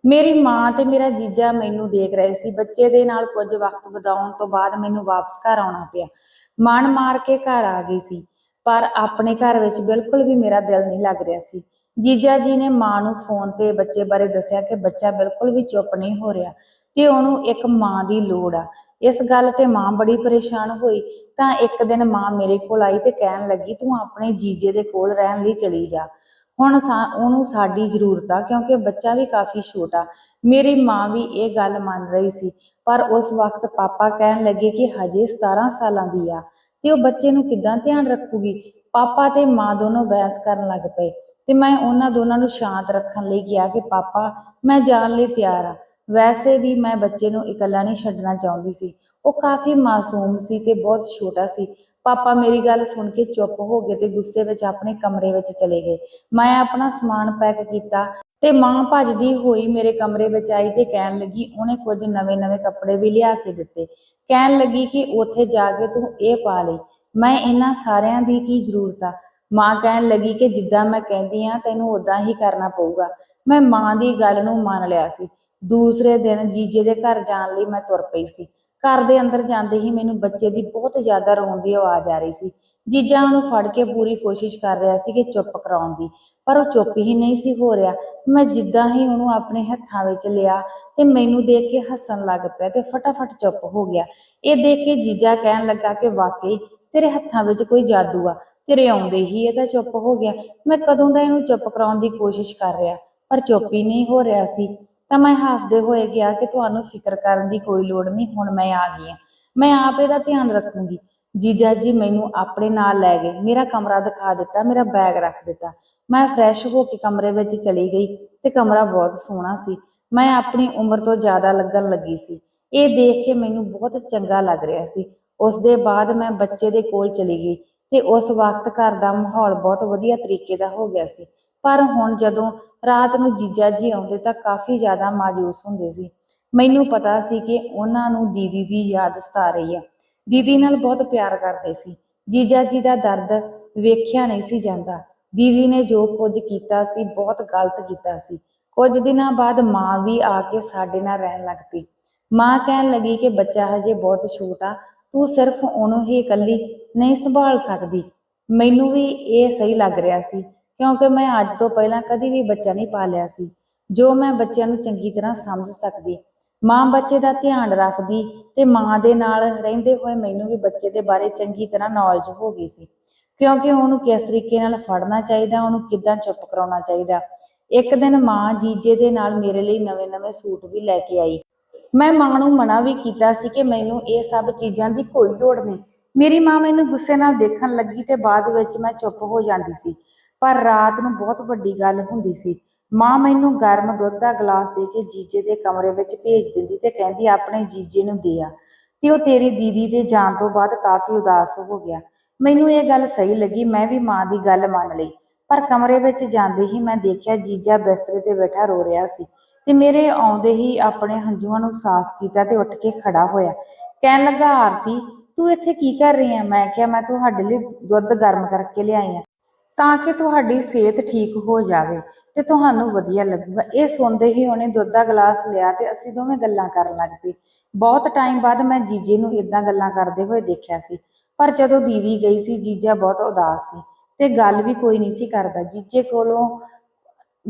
ਮੇਰੀ ਮਾਂ ਤੇ ਮੇਰਾ ਜੀਜਾ ਮੈਨੂੰ ਦੇਖ ਰਹੇ ਸੀ। ਬੱਚੇ ਦੇ ਨਾਲ ਕੁਝ ਵਕਤ ਬਿਤਾਉਣ ਤੋਂ ਬਾਅਦ ਮੈਨੂੰ ਵਾਪਸ ਘਰ ਆਉਣਾ ਪਿਆ। ਮਨ ਮਾਰ ਕੇ ਘਰ ਆ ਗਈ ਸੀ। ਪਰ ਆਪਣੇ ਘਰ ਵਿੱਚ ਬਿਲਕੁਲ ਵੀ ਮੇਰਾ ਦਿਲ ਨਹੀਂ ਲੱਗ ਰਿਹਾ ਸੀ। ਜੀਜਾ ਜੀ ਨੇ ਮਾਂ ਨੂੰ ਫੋਨ ਤੇ ਬੱਚੇ ਬਾਰੇ ਦੱਸਿਆ ਕਿ ਬੱਚਾ ਬਿਲਕੁਲ ਵੀ ਚੁੱਪ ਨਹੀਂ ਹੋ ਰਿਹਾ ਤੇ ਉਹਨੂੰ ਇੱਕ ਮਾਂ ਦੀ ਲੋੜ ਆ। ਇਸ ਗੱਲ ਤੇ ਮਾਂ ਬੜੀ ਪਰੇਸ਼ਾਨ ਹੋਈ। ਤਾਂ ਇੱਕ ਦਿਨ ਮਾਂ ਮੇਰੇ ਕੋਲ ਆਈ ਤੇ ਕਹਿਣ ਲੱਗੀ, ਤੂੰ ਆਪਣੇ ਜੀਜੇ ਦੇ ਕੋਲ ਰਹਿਣ ਲਈ ਚਲੀ ਜਾ। ਹੁਣ ਉਹਨੂੰ ਸਾਡੀ ਜ਼ਰੂਰਤ ਆ, ਕਿਉਂਕਿ ਬੱਚਾ ਵੀ ਕਾਫੀ ਛੋਟਾ। ਮੇਰੀ ਮਾਂ ਵੀ ਇਹ ਗੱਲ ਮੰਨ ਰਹੀ ਸੀ, ਪਰ ਉਸ ਵਕਤ ਪਾਪਾ ਕਹਿਣ ਲੱਗੇ ਕਿ ਹਜੇ 17 ਸਾਲਾਂ ਦੀ ਆ, ਤੇ ਉਹ ਬੱਚੇ ਨੂੰ ਕਿੱਦਾਂ ਧਿਆਨ ਰੱਖੂਗੀ? ਪਾਪਾ ਤੇ ਮਾਂ ਦੋਨੋਂ ਬਹਿਸ ਕਰਨ ਲੱਗ ਪਏ, ਤੇ ਮੈਂ ਉਹਨਾਂ ਦੋਨਾਂ ਨੂੰ ਸ਼ਾਂਤ ਰੱਖਣ ਲਈ ਕਿਹਾ ਕਿ ਪਾਪਾ, ਮੈਂ ਜਾਣ ਲਈ ਤਿਆਰ ਆ। ਵੈਸੇ ਵੀ ਮੈਂ ਬੱਚੇ ਨੂੰ ਇਕੱਲਾ ਨਹੀਂ ਛੱਡਣਾ ਚਾਹੁੰਦੀ ਸੀ। ਉਹ ਕਾਫੀ ਮਾਸੂਮ ਸੀ ਤੇ ਬਹੁਤ ਛੋਟਾ ਸੀ ਪਾਪਾ ਮੇਰੀ ਗੱਲ ਸੁਣ ਕੇ ਚੁੱਪ ਹੋ ਗਏ ਤੇ ਗੁੱਸੇ ਵਿੱਚ ਆਪਣੇ ਕਮਰੇ ਵਿੱਚ ਚਲੇ ਗਏ। ਮੈਂ ਆਪਣਾ ਸਮਾਨ ਪੈਕ ਕੀਤਾ ਤੇ ਮਾਂ ਭੱਜਦੀ ਹੋਈ ਮੇਰੇ ਕਮਰੇ ਵਿੱਚ ਆਈ ਤੇ ਕਹਿਣ ਲੱਗੀ, ਉਹਨੇ ਕੁਝ ਨਵੇਂ-ਨਵੇਂ ਕੱਪੜੇ ਵੀ ਲਿਆ ਕੇ ਦਿੱਤੇ। ਕਹਿਣ ਲੱਗੀ ਕਿ ਉੱਥੇ ਜਾ ਕੇ ਤੂੰ ਇਹ ਪਾ ਲਈ। ਮੈਂ ਇਹਨਾਂ ਸਾਰਿਆਂ ਦੀ ਕੀ ਜ਼ਰੂਰਤ ਆ? ਮਾਂ ਕਹਿਣ ਲੱਗੀ ਕਿ ਜਿੱਦਾਂ ਮੈਂ ਕਹਿੰਦੀ ਆ, ਤੈਨੂੰ ਉਦਾਂ ਹੀ ਕਰਨਾ ਪਊਗਾ। ਮੈਂ ਮਾਂ ਦੀ ਗੱਲ ਨੂੰ ਮੰਨ ਲਿਆ ਸੀ। ਦੂਸਰੇ ਦਿਨ ਜੀਜੇ ਦੇ ਘਰ ਜਾਣ ਲਈ ਮੈਂ ਤੁਰ ਪਈ ਸੀ। ਘਰ ਦੇ ਅੰਦਰ ਜਾਂਦੇ ਹੀ ਮੈਨੂੰ ਬੱਚੇ ਦੀ ਬਹੁਤ ਜ਼ਿਆਦਾ ਰੋਣ ਦੀ ਆਵਾਜ਼ ਆ ਰਹੀ ਸੀ। ਜੀਜਾ ਉਹਨੂੰ ਫੜ ਕੇ ਪੂਰੀ ਕੋਸ਼ਿਸ਼ ਕਰ ਰਿਹਾ ਸੀ ਕਿ ਚੁੱਪ ਕਰਾਉਣ ਦੀ, ਪਰ ਉਹ ਚੁੱਪ ਹੀ ਨਹੀਂ ਸੀ ਹੋ ਰਿਹਾ। ਮੈਂ ਜਿੱਦਾਂ ਹੀ ਉਹਨੂੰ ਆਪਣੇ ਹੱਥਾਂ ਵਿੱਚ ਲਿਆ ਤੇ ਮੈਨੂੰ ਦੇਖ ਕੇ ਹੱਸਣ ਲੱਗ ਪਿਆ ਤੇ ਫਟਾਫਟ ਚੁੱਪ ਹੋ ਗਿਆ। ਇਹ ਦੇਖ ਕੇ ਜੀਜਾ ਕਹਿਣ ਲੱਗਾ ਕਿ ਵਾਕਈ ਤੇਰੇ ਹੱਥਾਂ ਵਿੱਚ ਕੋਈ ਜਾਦੂ ਆ, ਤੇਰੇ ਆਉਂਦੇ ਹੀ ਇਹ ਤਾਂ ਚੁੱਪ ਹੋ ਗਿਆ। ਮੈਂ ਕਦੋਂ ਦਾ ਇਹਨੂੰ ਚੁੱਪ ਕਰਾਉਣ ਦੀ ਕੋਸ਼ਿਸ਼ ਕਰ ਰਿਹਾ, ਪਰ ਚੁੱਪ ਹੀ ਨਹੀਂ ਹੋ ਰਿਹਾ ਸੀ। ਤਾਂ ਮੈਂ ਹੱਸਦੇ ਹੋਏ ਕਿਹਾ ਕਿ ਤੁਹਾਨੂੰ ਫਿਕਰ ਕਰਨ ਦੀ ਕੋਈ ਲੋੜ ਨਹੀਂ, ਹੁਣ ਮੈਂ ਆ ਗਈ ਹਾਂ। ਮੈਂ ਆਪ ਇਹਦਾ ਧਿਆਨ ਰੱਖੂੰਗੀ। ਜੀਜਾ ਜੀ ਮੈਨੂੰ ਆਪਣੇ ਨਾਲ ਲੈ ਗਏ। ਮੇਰਾ ਕਮਰਾ ਦਿਖਾ ਦਿੱਤਾ, ਮੇਰਾ ਬੈਗ ਰੱਖ ਦਿੱਤਾ। ਮੈਂ ਫਰੈਸ਼ ਹੋ ਕੇ ਕਮਰੇ ਵਿੱਚ ਚਲੀ ਗਈ ਤੇ ਕਮਰਾ ਬਹੁਤ ਸੋਹਣਾ ਸੀ। ਮੈਂ ਆਪਣੀ ਉਮਰ ਤੋਂ ਜ਼ਿਆਦਾ ਲੱਗਣ ਲੱਗੀ ਸੀ। ਇਹ ਦੇਖ ਕੇ ਮੈਨੂੰ ਬਹੁਤ ਚੰਗਾ ਲੱਗ ਰਿਹਾ ਸੀ। ਉਸ ਦੇ ਬਾਅਦ ਮੈਂ ਬੱਚੇ ਦੇ ਕੋਲ ਚਲੀ ਗਈ ਤੇ ਉਸ ਵਕਤ ਘਰ ਦਾ ਮਾਹੌਲ ਬਹੁਤ ਵਧੀਆ ਤਰੀਕੇ ਦਾ ਹੋ ਗਿਆ ਸੀ। ਪਰ ਹੁਣ ਜਦੋਂ ਰਾਤ ਨੂੰ ਜੀਜਾ ਜੀ ਆਉਂਦੇ ਤਾਂ ਕਾਫੀ ਜ਼ਿਆਦਾ ਮਾਯੂਸ ਹੁੰਦੇ ਸੀ। ਮੈਨੂੰ ਪਤਾ ਸੀ ਕਿ ਉਹਨਾਂ ਨੂੰ ਦੀਦੀ ਦੀ ਯਾਦ ਸਤਾ ਰਹੀ ਆ। ਦੀਦੀ ਨਾਲ ਬਹੁਤ ਪਿਆਰ ਕਰਦੇ ਸੀ। ਜੀਜਾ ਜੀ ਦਾ ਦਰਦ ਵੇਖਿਆ ਨਹੀਂ ਸੀ ਜਾਂਦਾ। ਦੀਦੀ ਨੇ ਜੋ ਕੁਝ ਕੀਤਾ ਸੀ, ਬਹੁਤ ਗਲਤ ਕੀਤਾ ਸੀ। ਕੁਝ ਦਿਨਾਂ ਬਾਅਦ ਮਾਂ ਵੀ ਆ ਕੇ ਸਾਡੇ ਨਾਲ ਰਹਿਣ ਲੱਗ ਪਈ। ਮਾਂ ਕਹਿਣ ਲੱਗੀ ਕਿ ਬੱਚਾ ਹਜੇ ਬਹੁਤ ਛੋਟਾ ਤੂੰ ਸਿਰਫ ਉਹਨੂੰ ਹੀ ਇਕੱਲੀ ਨਹੀਂ ਸੰਭਾਲ ਸਕਦੀ। ਮੈਨੂੰ ਵੀ ਇਹ ਸਹੀ ਲੱਗ ਰਿਹਾ ਸੀ। ਕਿਉਂਕਿ ਮੈਂ ਅੱਜ ਤੋਂ ਪਹਿਲਾਂ ਕਦੀ ਵੀ ਬੱਚਾ ਨਹੀਂ ਪਾਲਿਆ ਸੀ, ਜੋ ਮੈਂ ਬੱਚਿਆਂ ਨੂੰ ਚੰਗੀ ਤਰ੍ਹਾਂ ਸਮਝ ਸਕਦੀ। ਮਾਂ ਬੱਚੇ ਦਾ ਧਿਆਨ ਰੱਖਦੀ ਤੇ ਮਾਂ ਦੇ ਨਾਲ ਰਹਿੰਦੇ ਹੋਏ ਮੈਨੂੰ ਵੀ ਬੱਚੇ ਦੇ ਬਾਰੇ ਚੰਗੀ ਤਰ੍ਹਾਂ ਨੌਲੇਜ ਹੋ ਗਈ ਸੀ। ਕਿਉਂਕਿ ਉਹਨੂੰ ਕਿਸ ਤਰੀਕੇ ਨਾਲ ਫੜਨਾ ਚਾਹੀਦਾ, ਉਹਨੂੰ ਕਿੱਦਾਂ ਚੁੱਪ ਕਰਾਉਣਾ ਚਾਹੀਦਾ। ਇੱਕ ਦਿਨ ਮਾਂ ਜੀਜੇ ਦੇ ਨਾਲ ਮੇਰੇ ਲਈ ਨਵੇਂ-ਨਵੇਂ ਸੂਟ ਵੀ ਲੈ ਕੇ ਆਈ। ਮੈਂ ਮਾਂ ਨੂੰ ਮਨਾ ਵੀ ਕੀਤਾ ਸੀ ਕਿ ਮੈਨੂੰ ਇਹ ਸਭ ਚੀਜ਼ਾਂ ਦੀ ਕੋਈ ਲੋੜ ਨਹੀਂ। ਮੇਰੀ ਮਾਂ ਮੈਨੂੰ ਗੁੱਸੇ ਨਾਲ ਦੇਖਣ ਲੱਗੀ ਤੇ ਬਾਅਦ ਵਿੱਚ ਮੈਂ ਚੁੱਪ ਹੋ ਜਾਂਦੀ ਸੀ। ਪਰ ਰਾਤ ਨੂੰ ਬਹੁਤ ਵੱਡੀ ਗੱਲ ਹੁੰਦੀ ਸੀ। ਮਾਂ ਮੈਨੂੰ ਗਰਮ ਦੁੱਧ ਦਾ ਗਲਾਸ ਦੇ ਕੇ ਜੀਜੇ ਦੇ ਕਮਰੇ ਵਿੱਚ ਭੇਜ ਦਿੰਦੀ ਤੇ ਕਹਿੰਦੀ, ਆਪਣੇ ਜੀਜੇ ਨੂੰ ਦੇ ਆ। ਤੇ ਉਹ ਤੇਰੀ ਦੀਦੀ ਦੇ ਜਾਣ ਤੋਂ ਬਾਅਦ ਕਾਫੀ ਉਦਾਸ ਹੋ ਗਿਆ। ਮੈਨੂੰ ਇਹ ਗੱਲ ਸਹੀ ਲੱਗੀ, ਮੈਂ ਵੀ ਮਾਂ ਦੀ ਗੱਲ ਮੰਨ ਲਈ। ਪਰ ਕਮਰੇ ਵਿੱਚ ਜਾਂਦੇ ਹੀ ਮੈਂ ਦੇਖਿਆ ਜੀਜਾ ਬਿਸਤਰੇ ਤੇ ਬੈਠਾ ਰੋ ਰਿਹਾ ਸੀ ਤੇ ਮੇਰੇ ਆਉਂਦੇ ਹੀ ਆਪਣੇ ਹੰਝੂਆਂ ਨੂੰ ਸਾਫ਼ ਕੀਤਾ ਤੇ ਉੱਠ ਕੇ ਖੜਾ ਹੋਇਆ। ਕਹਿਣ ਲੱਗਾ, ਆਰਤੀ, ਤੂੰ ਇੱਥੇ ਕੀ ਕਰ ਰਹੀ ਹੈ? ਮੈਂ ਕਿਹਾ, ਮੈਂ ਤੁਹਾਡੇ ਲਈ ਦੁੱਧ ਗਰਮ ਕਰਕੇ ਲਿਆਈ ਆ। ਤਾਂ ਕਿ ਤੁਹਾਡੀ ਸਿਹਤ ਠੀਕ ਹੋ ਜਾਵੇ ਤੇ ਤੁਹਾਨੂੰ ਵਧੀਆ ਲੱਗੂਗਾ। ਇਹ ਸੁਣਦੇ ਹੀ ਉਹਨੇ ਦੁੱਧ ਦਾ ਗਲਾਸ ਲਿਆ ਤੇ ਅਸੀਂ ਦੋਵੇਂ ਗੱਲਾਂ ਕਰਨ ਲੱਗ ਪਏ। ਬਹੁਤ ਟਾਈਮ ਬਾਅਦ ਮੈਂ ਜੀਜੇ ਨੂੰ ਇਦਾਂ ਗੱਲਾਂ ਕਰਦੇ ਹੋਏ ਦੇਖਿਆ ਸੀ। ਪਰ ਜਦੋਂ ਦੀਦੀ ਗਈ ਸੀ, ਜੀਜਾ ਬਹੁਤ ਉਦਾਸ ਸੀ ਤੇ ਗੱਲ ਵੀ ਕੋਈ ਨਹੀਂ ਸੀ ਕਰਦਾ। ਜੀਜੇ ਕੋਲੋਂ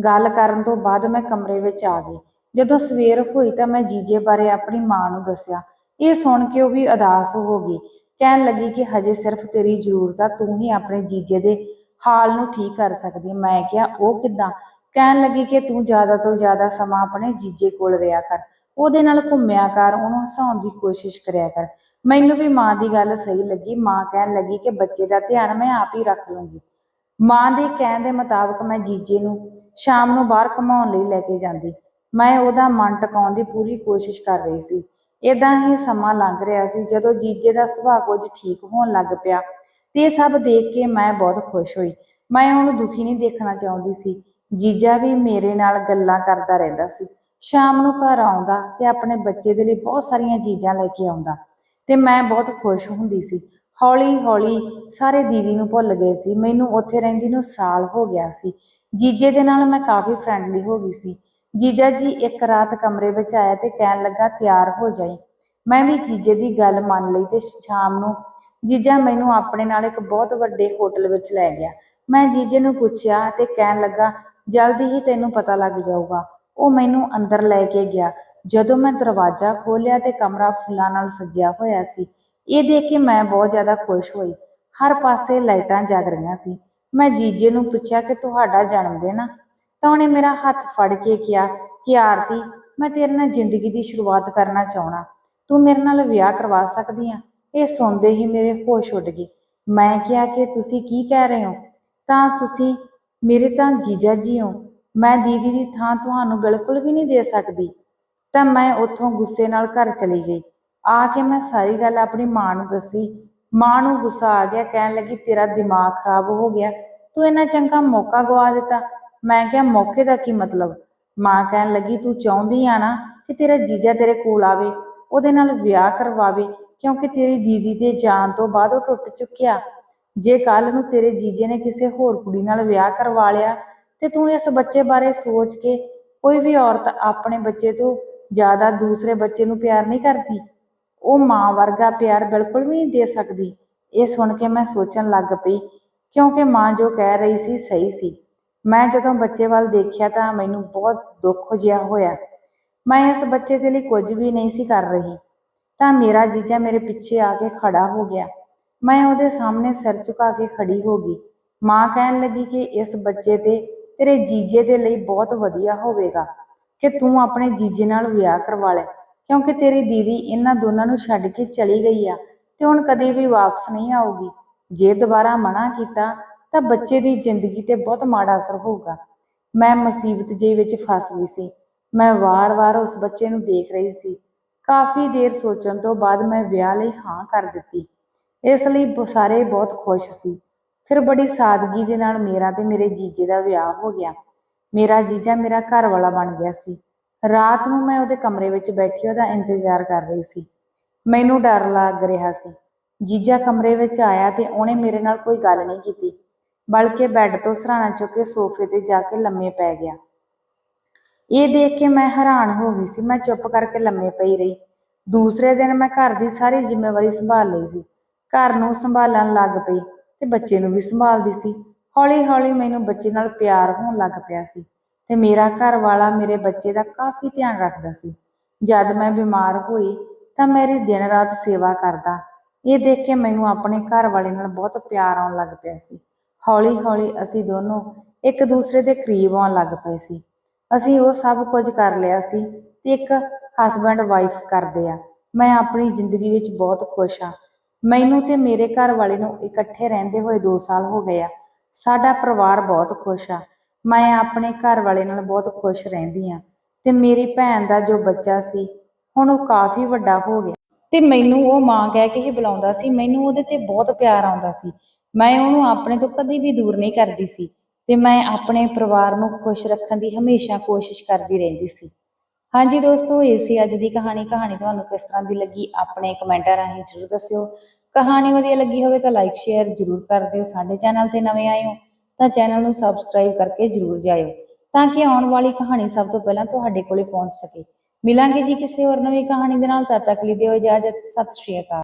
ਗੱਲ ਕਰਨ ਤੋਂ ਬਾਅਦ ਮੈਂ ਕਮਰੇ ਵਿੱਚ ਆ ਗਈ। ਜਦੋਂ ਸਵੇਰ ਹੋਈ ਤਾਂ ਮੈਂ ਜੀਜੇ ਬਾਰੇ ਆਪਣੀ ਮਾਂ ਨੂੰ ਦੱਸਿਆ। ਇਹ ਸੁਣ ਕੇ ਉਹ ਵੀ ਉਦਾਸ ਹੋ ਗਈ। ਕਹਿਣ ਲੱਗੀ ਕਿ ਹਜੇ ਸਿਰਫ ਤੇਰੀ ਜ਼ਰੂਰਤ ਆ, ਤੂੰ ਹੀ ਆਪਣੇ ਜੀਜੇ ਦੇ ਹਾਲ ਨੂੰ ਠੀਕ ਕਰ ਸਕਦੀ ਮੈਂ ਕਿਹਾ, ਉਹ ਕਿੱਦਾਂ? ਕਹਿਣ ਲੱਗੀ ਕਿ ਤੂੰ ਜ਼ਿਆਦਾ ਤੋਂ ਜ਼ਿਆਦਾ ਸਮਾਂ ਆਪਣੇ ਜੀਜੇ ਕੋਲ ਰਿਹਾ ਕਰ। ਉਹਦੇ ਨਾਲ ਘੁੰਮਿਆ ਕਰ, ਉਹਨੂੰ ਹਸਾਉਣ ਦੀ ਕੋਸ਼ਿਸ਼ ਕਰਿਆ ਕਰ। ਮੈਨੂੰ ਵੀ ਮਾਂ ਦੀ ਗੱਲ ਸਹੀ ਲੱਗੀ। ਮਾਂ ਕਹਿਣ ਲੱਗੀ ਕਿ ਬੱਚੇ ਦਾ ਧਿਆਨ ਮੈਂ ਆਪ ਹੀ ਰੱਖ ਲੂੰਗੀ। ਮਾਂ ਦੇ ਕਹਿਣ ਦੇ ਮੁਤਾਬਕ ਮੈਂ ਜੀਜੇ ਨੂੰ ਸ਼ਾਮ ਨੂੰ ਬਾਹਰ ਘੁਮਾਉਣ ਲਈ ਲੈ ਕੇ ਜਾਂਦੀ। ਮੈਂ ਉਹਦਾ ਮਨ ਟਿਕਾਉਣ ਦੀ ਪੂਰੀ ਕੋਸ਼ਿਸ਼ ਕਰ ਰਹੀ ਸੀ। ਇਦਾਂ ਹੀ ਸਮਾਂ ਲੰਘ ਰਿਹਾ ਸੀ ਜਦੋਂ ਜੀਜੇ ਦਾ ਸੁਭਾਅ ਕੁਝ ਠੀਕ ਹੋਣ ਲੱਗ ਪਿਆ। ਤੇ ਇਹ ਸਭ ਦੇਖ ਕੇ ਮੈਂ ਬਹੁਤ ਖੁਸ਼ ਹੋਈ। ਮੈਂ ਉਹਨੂੰ ਦੁਖੀ ਨਹੀਂ ਦੇਖਣਾ ਚਾਹੁੰਦੀ ਸੀ। ਜੀਜਾ ਵੀ ਮੇਰੇ ਨਾਲ ਗੱਲਾਂ ਕਰਦਾ ਰਹਿੰਦਾ ਸੀ। ਸ਼ਾਮ ਨੂੰ ਘਰ ਆਉਂਦਾ ਤੇ ਆਪਣੇ ਬੱਚੇ ਦੇ ਲਈ ਬਹੁਤ ਸਾਰੀਆਂ ਚੀਜ਼ਾਂ ਲੈ ਕੇ ਆਉਂਦਾ ਤੇ ਮੈਂ ਬਹੁਤ ਖੁਸ਼ ਹੁੰਦੀ ਸੀ। ਹੌਲੀ ਹੌਲੀ ਸਾਰੇ ਦੀਦੀ ਨੂੰ ਭੁੱਲ ਗਏ ਸੀ। ਮੈਨੂੰ ਉੱਥੇ ਰਹਿੰਦੀ ਨੂੰ ਸਾਲ ਹੋ ਗਿਆ ਸੀ। ਜੀਜੇ ਦੇ ਨਾਲ ਮੈਂ ਕਾਫੀ ਫਰੈਂਡਲੀ ਹੋ ਗਈ ਸੀ। ਜੀਜਾ ਜੀ ਇੱਕ ਰਾਤ ਕਮਰੇ ਵਿੱਚ ਆਇਆ ਤੇ ਕਹਿਣ ਲੱਗਾ ਤਿਆਰ ਹੋ ਜਾਈ। ਮੈਂ ਵੀ ਜੀਜੇ ਦੀ ਗੱਲ ਮੰਨ ਲਈ ਤੇ ਸ਼ਾਮ ਨੂੰ ਜੀਜਾ ਮੈਨੂੰ ਆਪਣੇ ਨਾਲ ਇੱਕ ਬਹੁਤ ਵੱਡੇ ਹੋਟਲ ਵਿੱਚ ਲੈ ਗਿਆ। ਮੈਂ ਜੀਜੇ ਨੂੰ ਪੁੱਛਿਆ ਤੇ ਕਹਿਣ ਲੱਗਾ, ਜਲਦੀ ਹੀ ਤੈਨੂੰ ਪਤਾ ਲੱਗ ਜਾਊਗਾ। ਉਹ ਮੈਨੂੰ ਅੰਦਰ ਲੈ ਕੇ ਗਿਆ। ਜਦੋਂ ਮੈਂ ਦਰਵਾਜ਼ਾ ਖੋਲ੍ਹਿਆ ਤੇ ਕਮਰਾ ਫੁੱਲਾਂ ਨਾਲ ਸਜਿਆ ਹੋਇਆ ਸੀ, ਇਹ ਦੇਖ ਕੇ ਮੈਂ ਬਹੁਤ ਜ਼ਿਆਦਾ ਖੁਸ਼ ਹੋਈ। ਹਰ ਪਾਸੇ ਲਾਈਟਾਂ ਜਗ ਰਹੀਆਂ ਸੀ। ਮੈਂ ਜੀਜੇ ਨੂੰ ਪੁੱਛਿਆ ਕਿ ਤੁਹਾਡਾ ਜਨਮ ਦਿਨ ਆ? ਤਾਂ ਉਹਨੇ ਮੇਰਾ ਹੱਥ ਫੜ ਕੇ ਕਿਹਾ, ਕਿ ਆਰਤੀ, ਮੈਂ ਤੇਰੇ ਨਾਲ ਜ਼ਿੰਦਗੀ ਦੀ ਸ਼ੁਰੂਆਤ ਕਰਨਾ ਚਾਹਣਾ ਤੂੰ ਮੇਰੇ ਨਾਲ ਵਿਆਹ ਕਰਵਾ ਸਕਦੀ ਆ? ਇਹ ਸੁਣਦੇ ਹੀ ਮੇਰੇ ਹੋਸ਼ ਉੱਡ ਗਏ। ਮੈਂ ਕਿਹਾ ਕਿ ਤੁਸੀਂ ਕੀ ਕਹਿ ਰਹੇ ਹੋ? ਤਾਂ ਤੁਸੀਂ ਮੇਰੇ ਤਾਂ ਜੀਜਾ ਜੀ ਹੋ। ਮੈਂ ਦੀਦੀ ਦੀ ਥਾਂ ਤੁਹਾਨੂੰ ਬਿਲਕੁਲ ਵੀ ਨਹੀਂ ਦੇ ਸਕਦੀ। ਤਾਂ ਮੈਂ ਉੱਥੋਂ ਗੁੱਸੇ ਨਾਲ ਘਰ ਚਲੀ ਗਈ। ਆ ਕੇ ਮੈਂ ਸਾਰੀ ਗੱਲ ਆਪਣੀ ਮਾਂ ਨੂੰ ਦੱਸੀ। ਮਾਂ ਨੂੰ ਗੁੱਸਾ ਆ ਗਿਆ, ਕਹਿਣ ਲੱਗੀ, ਤੇਰਾ ਦਿਮਾਗ ਖਰਾਬ ਹੋ ਗਿਆ। ਤੂੰ ਇੰਨਾ ਚੰਗਾ ਮੌਕਾ ਗਵਾ ਦਿੱਤਾ। ਮੈਂ ਕਿਹਾ, ਮੌਕੇ ਦਾ ਕੀ ਮਤਲਬ? ਮਾਂ ਕਹਿਣ ਲੱਗੀ, ਤੂੰ ਚਾਹੁੰਦੀ ਆ ਨਾ ਕਿ ਤੇਰਾ ਜੀਜਾ ਤੇਰੇ ਕੋਲ ਆਵੇ, ਉਹਦੇ ਨਾਲ ਵਿਆਹ ਕਰਵਾਵੇ ਕਿਉਂਕਿ ਤੇਰੀ ਦੀਦੀ ਦੇ ਜਾਣ ਤੋਂ ਬਾਅਦ ਉਹ ਟੁੱਟ ਚੁੱਕਿਆ। ਜੇ ਕੱਲ ਨੂੰ ਤੇਰੇ ਜੀਜੇ ਨੇ ਕਿਸੇ ਹੋਰ ਕੁੜੀ ਨਾਲ ਵਿਆਹ ਕਰਵਾ ਲਿਆ, ਤੇ ਤੂੰ ਇਸ ਬੱਚੇ ਬਾਰੇ ਸੋਚ ਕੇ ਕੋਈ ਵੀ ਔਰਤ ਆਪਣੇ ਬੱਚੇ ਤੋਂ ਜ਼ਿਆਦਾ ਦੂਸਰੇ ਬੱਚੇ ਨੂੰ ਪਿਆਰ ਨਹੀਂ ਕਰਦੀ, ਉਹ ਮਾਂ ਵਰਗਾ ਪਿਆਰ ਬਿਲਕੁਲ ਵੀ ਨਹੀਂ ਦੇ ਸਕਦੀ। ਇਹ ਸੁਣ ਕੇ ਮੈਂ ਸੋਚਣ ਲੱਗ ਪਈ, ਕਿਉਂਕਿ ਮਾਂ ਜੋ ਕਹਿ ਰਹੀ ਸੀ, ਸਹੀ ਸੀ। ਮੈਂ ਜਦੋਂ ਬੱਚੇ ਵੱਲ ਦੇਖਿਆ ਤਾਂ ਮੈਨੂੰ ਬਹੁਤ ਦੁੱਖ ਜਿਹਾ ਹੋਇਆ। ਮੈਂ ਇਸ ਬੱਚੇ ਦੇ ਲਈ ਕੁਝ ਵੀ ਨਹੀਂ ਸੀ ਕਰ ਰਹੀ। ਤਾਂ ਮੇਰਾ ਜੀਜਾ ਮੇਰੇ ਪਿੱਛੇ ਆ ਕੇ ਖੜਾ ਹੋ ਗਿਆ। ਮੈਂ ਉਹਦੇ ਸਾਹਮਣੇ ਸਿਰ ਝੁਕਾ ਕੇ ਖੜੀ ਹੋ ਗਈ। ਮਾਂ ਕਹਿਣ ਲੱਗੀ ਕਿ ਇਸ ਬੱਚੇ ਤੇ ਤੇਰੇ ਜੀਜੇ ਦੇ ਲਈ ਬਹੁਤ ਵਧੀਆ ਹੋਵੇਗਾ ਕਿ ਤੂੰ ਆਪਣੇ ਜੀਜੇ ਨਾਲ ਵਿਆਹ ਕਰਵਾ ਲੈ, ਕਿਉਂਕਿ ਤੇਰੀ ਦੀਦੀ ਇਹਨਾਂ ਦੋਨਾਂ ਨੂੰ ਛੱਡ ਕੇ ਚਲੀ ਗਈ ਆ ਤੇ ਹੁਣ ਕਦੇ ਵੀ ਵਾਪਸ ਨਹੀਂ ਆਊਗੀ। ਜੇ ਦੁਬਾਰਾ ਮਨਾ ਕੀਤਾ ਤਾਂ ਬੱਚੇ ਦੀ ਜ਼ਿੰਦਗੀ ਤੇ ਬਹੁਤ ਮਾੜਾ ਅਸਰ ਹੋਊਗਾ। ਮੈਂ ਮੁਸੀਬਤ ਜੇ ਵਿੱਚ ਫਸ ਗਈ ਸੀ। ਮੈਂ ਵਾਰ-ਵਾਰ ਉਸ ਬੱਚੇ ਨੂੰ ਦੇਖ ਰਹੀ ਸੀ। ਕਾਫੀ ਦੇਰ ਸੋਚਣ ਤੋਂ ਬਾਅਦ ਮੈਂ ਵਿਆਹ ਲਈ ਹਾਂ ਕਰ ਦਿੱਤੀ। ਇਸ ਲਈ ਸਾਰੇ ਬਹੁਤ ਖੁਸ਼ ਸੀ। ਫਿਰ ਬੜੀ ਸਾਦਗੀ ਦੇ ਨਾਲ ਮੇਰਾ ਤੇ ਮੇਰੇ ਜੀਜੇ ਦਾ ਵਿਆਹ ਹੋ ਗਿਆ। ਮੇਰਾ ਜੀਜਾ ਮੇਰਾ ਘਰ ਵਾਲਾ ਬਣ ਗਿਆ ਸੀ। ਰਾਤ ਨੂੰ ਮੈਂ ਉਹਦੇ ਕਮਰੇ ਵਿੱਚ ਬੈਠੀ ਉਹਦਾ ਇੰਤਜ਼ਾਰ ਕਰ ਰਹੀ ਸੀ। ਮੈਨੂੰ ਡਰ ਲੱਗ ਰਿਹਾ ਸੀ। ਜੀਜਾ ਕਮਰੇ ਵਿੱਚ ਆਇਆ ਤੇ ਉਹਨੇ ਮੇਰੇ ਨਾਲ ਕੋਈ ਗੱਲ ਨਹੀਂ ਕੀਤੀ। ਬਲਕਿ ਬੈੱਡ ਤੋਂ ਸਰਾਣਾ ਚੁੱਕ ਕੇ ਸੋਫੇ ਤੇ ਜਾ ਕੇ ਲੰਮੇ ਪੈ ਗਿਆ। ਇਹ ਦੇਖ ਕੇ ਮੈਂ ਹੈਰਾਨ ਹੋ ਗਈ ਸੀ। ਮੈਂ ਚੁੱਪ ਕਰਕੇ ਲੰਮੇ ਪਈ ਰਹੀ। ਦੂਸਰੇ ਦਿਨ ਮੈਂ ਘਰ ਦੀ ਸਾਰੀ ਜ਼ਿੰਮੇਵਾਰੀ ਸੰਭਾਲ ਲਈ ਸੀ। ਘਰ ਨੂੰ ਸੰਭਾਲਣ ਲੱਗ ਪਈ ਤੇ ਬੱਚੇ ਨੂੰ ਵੀ ਸੰਭਾਲਦੀ ਸੀ। ਹੌਲੀ ਹੌਲੀ ਮੈਨੂੰ ਬੱਚੇ ਨਾਲ ਪਿਆਰ ਹੋਣ ਲੱਗ ਪਿਆ ਸੀ ਤੇ ਮੇਰਾ ਘਰ ਵਾਲਾ ਮੇਰੇ ਬੱਚੇ ਦਾ ਕਾਫੀ ਧਿਆਨ ਰੱਖਦਾ ਸੀ। ਜਦ ਮੈਂ ਬਿਮਾਰ ਹੋਈ ਤਾਂ ਮੇਰੀ ਦਿਨ ਰਾਤ ਸੇਵਾ ਕਰਦਾ। ਇਹ ਦੇਖ ਕੇ ਮੈਨੂੰ ਆਪਣੇ ਘਰ ਵਾਲੇ ਨਾਲ ਬਹੁਤ ਪਿਆਰ ਆਉਣ ਲੱਗ ਪਿਆ ਸੀ। ਹੌਲੀ ਹੌਲੀ ਅਸੀਂ ਦੋਨੋਂ ਇੱਕ ਦੂਸਰੇ ਦੇ ਕਰੀਬ ਆਉਣ ਲੱਗ ਪਏ ਸੀ। ਅਸੀਂ ਉਹ ਸਭ ਕੁਝ ਕਰ ਲਿਆ ਸੀ ਤੇ ਇੱਕ ਹਸਬੰਡ ਵਾਈਫ ਕਰਦੇ ਆ। ਮੈਂ ਆਪਣੀ ਜ਼ਿੰਦਗੀ ਵਿੱਚ ਬਹੁਤ ਖੁਸ਼ ਹਾਂ। ਮੈਨੂੰ ਤੇ ਮੇਰੇ ਘਰ ਵਾਲੇ ਨੂੰ ਇਕੱਠੇ ਰਹਿੰਦੇ ਹੋਏ 2 ਸਾਲ ਹੋ ਗਏ ਆ। ਸਾਡਾ ਪਰਿਵਾਰ ਬਹੁਤ ਖੁਸ਼ ਆ। ਮੈਂ ਆਪਣੇ ਘਰ ਵਾਲੇ ਨਾਲ ਬਹੁਤ ਖੁਸ਼ ਰਹਿੰਦੀ ਆ। ਤੇ ਮੇਰੀ ਭੈਣ ਦਾ ਜੋ ਬੱਚਾ ਸੀ, ਹੁਣ ਉਹ ਕਾਫੀ ਵੱਡਾ ਹੋ ਗਿਆ। ਤੇ ਮੈਨੂੰ ਉਹ ਮਾਂ ਕਹਿ ਕੇ ਹੀ ਬੁਲਾਉਂਦਾ ਸੀ। ਮੈਨੂੰ ਉਹਦੇ ਤੇ ਬਹੁਤ ਪਿਆਰ ਆਉਂਦਾ ਸੀ। ਮੈਂ ਉਹਨੂੰ ਆਪਣੇ ਤੋਂ ਕਦੇ ਵੀ ਦੂਰ ਨਹੀਂ ਕਰਦੀ ਸੀ। ਤੇ ਮੈਂ ਆਪਣੇ ਪਰਿਵਾਰ ਨੂੰ ਖੁਸ਼ ਰੱਖਣ ਦੀ ਹਮੇਸ਼ਾ ਕੋਸ਼ਿਸ਼ ਕਰਦੀ ਰਹਿੰਦੀ ਸੀ। ਹਾਂਜੀ ਦੋਸਤੋ, ਇਹ ਸੀ ਅੱਜ ਦੀ ਕਹਾਣੀ। ਕਹਾਣੀ ਤੁਹਾਨੂੰ ਕਿਸ ਤਰ੍ਹਾਂ ਦੀ ਲੱਗੀ, ਆਪਣੇ ਕਮੈਂਟਾਂ ਰਾਹੀਂ ਜਰੂਰ ਦੱਸਿਓ। ਕਹਾਣੀ ਵਧੀਆ ਲੱਗੀ ਹੋਵੇ ਤਾਂ ਲਾਈਕ ਸ਼ੇਅਰ ਜਰੂਰ ਕਰ ਦਿਓ। ਸਾਡੇ ਚੈਨਲ ਤੇ ਨਵੇਂ ਆਏ ਹੋ ਤਾਂ ਚੈਨਲ ਨੂੰ ਸਬਸਕ੍ਰਾਈਬ ਕਰਕੇ ਜਰੂਰ ਜਾਇਓ ਤਾਂ ਕਿ ਆਉਣ ਵਾਲੀ ਕਹਾਣੀ ਸਭ ਤੋਂ ਪਹਿਲਾਂ ਤੁਹਾਡੇ ਕੋਲੇ ਪਹੁੰਚ ਸਕੇ। ਮਿਲਾਂਗੇ ਜੀ ਕਿਸੇ ਹੋਰ ਨਵੀਂ ਕਹਾਣੀ ਦੇ ਨਾਲ। ਤਦ ਤੱਕ ਲਈ ਦਿਓ ਇਜਾਜ਼ਤ। ਸਤਿ ਸ਼੍ਰੀ ਅਕਾਲ।